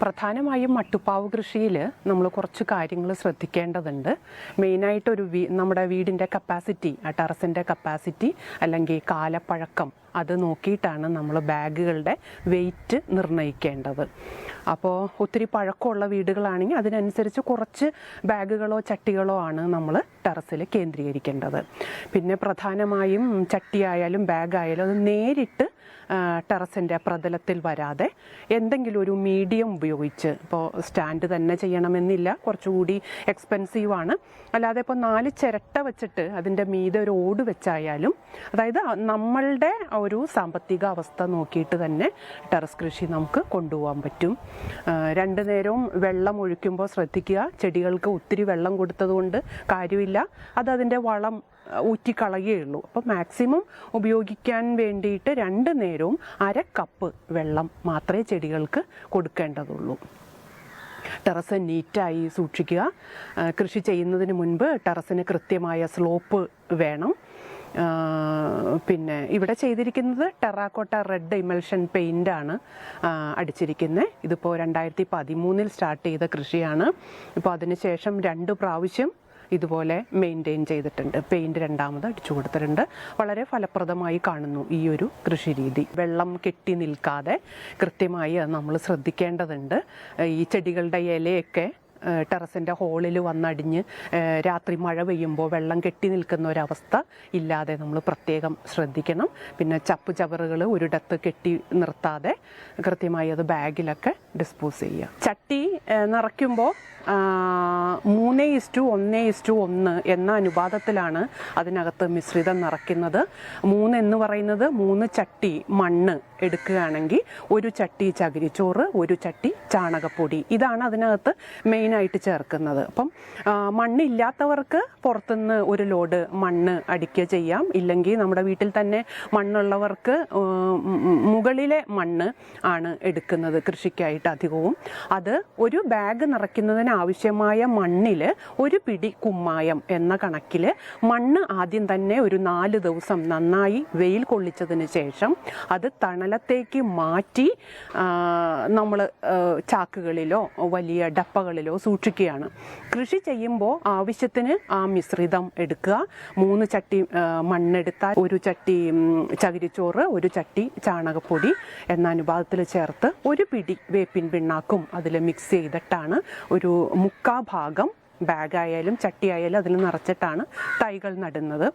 പ്രധാനമായും മട്ടുപ്പാവ് കൃഷിയിൽ നമ്മൾ കുറച്ച് കാര്യങ്ങൾ ശ്രദ്ധിക്കേണ്ടതുണ്ട്. മെയിനായിട്ടൊരു വീ നമ്മുടെ വീടിന്റെ കപ്പാസിറ്റി ആ ടെറസിന്റെ കപ്പാസിറ്റി അല്ലെങ്കിൽ കാലപ്പഴക്കം അത് നോക്കിയിട്ടാണ് നമ്മൾ ബാഗുകളുടെ വെയിറ്റ് നിർണയിക്കേണ്ടത്. അപ്പോൾ ഒത്തിരി പഴക്കമുള്ള വീടുകളാണെങ്കിൽ അതിനനുസരിച്ച് കുറച്ച് ബാഗുകളോ ചട്ടികളോ ആണ് നമ്മൾ ടെറസിൽ കേന്ദ്രീകരിക്കേണ്ടത്. പിന്നെ പ്രധാനമായും ചട്ടിയായാലും ബാഗായാലും അത് നേരിട്ട് ടെറസിന്റെ പ്രതലത്തിൽ വരാതെ എന്തെങ്കിലും ഒരു മീഡിയം ഉപയോഗിച്ച് ഇപ്പോൾ സ്റ്റാൻഡ് തന്നെ ചെയ്യണമെന്നില്ല. കുറച്ചുകൂടി എക്സ്പെൻസീവാണ് അല്ലാതെ ഇപ്പോൾ നാല് ചിരട്ട വെച്ചിട്ട് അതിന്റെ മീതെ ഒരു ഓട് വെച്ചായാലും അതായത് നമ്മളുടെ ഒരു സാമ്പത്തിക അവസ്ഥ നോക്കിയിട്ട് തന്നെ ടെറസ് കൃഷി നമുക്ക് കൊണ്ടുപോകാൻ പറ്റും. രണ്ട് നേരവും വെള്ളം ഒഴിക്കുമ്പോൾ ശ്രദ്ധിക്കുക. ചെടികൾക്ക് ഒത്തിരി വെള്ളം കൊടുത്തതുകൊണ്ട് കാര്യമില്ല. അത് അതിന്റെ വളം ഊറ്റിക്കളയുകയുള്ളൂ അപ്പോൾ മാക്സിമം ഉപയോഗിക്കാൻ വേണ്ടിയിട്ട് രണ്ട് നേരവും അര കപ്പ് വെള്ളം മാത്രമേ ചെടികൾക്ക് കൊടുക്കേണ്ടതുള്ളൂ. ടെറസ് നീറ്റായി സൂക്ഷിക്കുക. കൃഷി ചെയ്യുന്നതിന് മുൻപ് ടെറസിന് കൃത്യമായ സ്ലോപ്പ് വേണം. പിന്നെ ഇവിടെ ചെയ്തിരിക്കുന്നത് ടെറാക്കോട്ട റെഡ് ഇമൽഷൻ പെയിന്റ് ആണ് അടിച്ചിരിക്കുന്നത്. ഇതിപ്പോൾ രണ്ടായിരത്തി പതിമൂന്നിൽ സ്റ്റാർട്ട് ചെയ്ത കൃഷിയാണ്. ഇപ്പോൾ അതിനുശേഷം രണ്ട് പ്രാവശ്യം ഇതുപോലെ മെയിന്റെയിൻ ചെയ്തിട്ടുണ്ട്. പെയിന്റ് രണ്ടാമത് അടിച്ചു കൊടുത്തിട്ടുണ്ട്. വളരെ ഫലപ്രദമായി കാണുന്നു ഈ ഒരു കൃഷി രീതി. വെള്ളം കെട്ടി നിൽക്കാതെ കൃത്യമായി നമ്മൾ ശ്രദ്ധിക്കേണ്ടതുണ്ട്. ഈ ചെടികളുടെ ഇലയൊക്കെ ടെറസിന്റെ ഹോളിൽ വന്നടിഞ്ഞ് രാത്രി മഴ പെയ്യുമ്പോൾ വെള്ളം കെട്ടി നിൽക്കുന്ന ഒരവസ്ഥ ഇല്ലാതെ നമ്മൾ പ്രത്യേകം ശ്രദ്ധിക്കണം. പിന്നെ ചപ്പ് ചവറുകൾ ഒരിടത്ത് കെട്ടി നിർത്താതെ കൃത്യമായി അത് ബാഗിലൊക്കെ ഡിസ്പോസ് ചെയ്യുക. ചട്ടി നിറയ്ക്കുമ്പോൾ മൂന്ന് ഇസ്റ്റു ഒന്ന് ഇസ്റ്റു ഒന്ന് എന്ന അനുപാതത്തിലാണ് അതിനകത്ത് മിശ്രിതം നിറയ്ക്കുന്നത്. മൂന്ന് എന്ന് പറയുന്നത് മൂന്ന് ചട്ടി മണ്ണ് എടുക്കുകയാണെങ്കിൽ ഒരു ചട്ടി ചകിരിച്ചോറ് ഒരു ചട്ടി ചാണകപ്പൊടി. ഇതാണ് അതിനകത്ത് മെയിനായിട്ട് ചേർക്കുന്നത്. അപ്പം മണ്ണില്ലാത്തവർക്ക് പുറത്തുനിന്ന് ഒരു ലോഡ് മണ്ണ് അടിക്കുക ചെയ്യാം. ഇല്ലെങ്കിൽ നമ്മുടെ വീട്ടിൽ തന്നെ മണ്ണുള്ളവർക്ക് മുകളിലെ മണ്ണ് ആണ് എടുക്കുന്നത് കൃഷിക്കായിട്ട് അധികവും. അത് ഒരു ബാഗ് നിറയ്ക്കുന്നതിന് ആവശ്യമായ മണ്ണിൽ ഒരു പിടി കുമ്മായം എന്ന കണക്കിൽ മണ്ണ് ആദ്യം തന്നെ ഒരു നാല് ദിവസം നന്നായി വെയിൽ കൊള്ളിച്ചതിന് ശേഷം അത് തണലത്തേക്ക് മാറ്റി നമ്മൾ ചാക്കുകളിലോ വലിയ ഡപ്പകളിലോ സൂക്ഷിക്കുകയാണ്. കൃഷി ചെയ്യുമ്പോൾ ആവശ്യത്തിന് ആ മിശ്രിതം എടുക്കുക. മൂന്ന് ചട്ടി മണ്ണെടുത്താൽ ഒരു ചട്ടി ചകിരിച്ചോറ് ഒരു ചട്ടി ചാണകപ്പൊടി എന്ന അനുപാതത്തിൽ ചേർത്ത് ഒരു പിടി വേപ്പിൻ പിണ്ണാക്കും അതിൽ മിക്സ് ചെയ്തിട്ടാണ് ഒരു മുക്കാ ഭാഗം ബാഗായാലും ചട്ടിയായാലും അതിൽ നിറച്ചിട്ടാണ് തൈകൾ നടുന്നത്.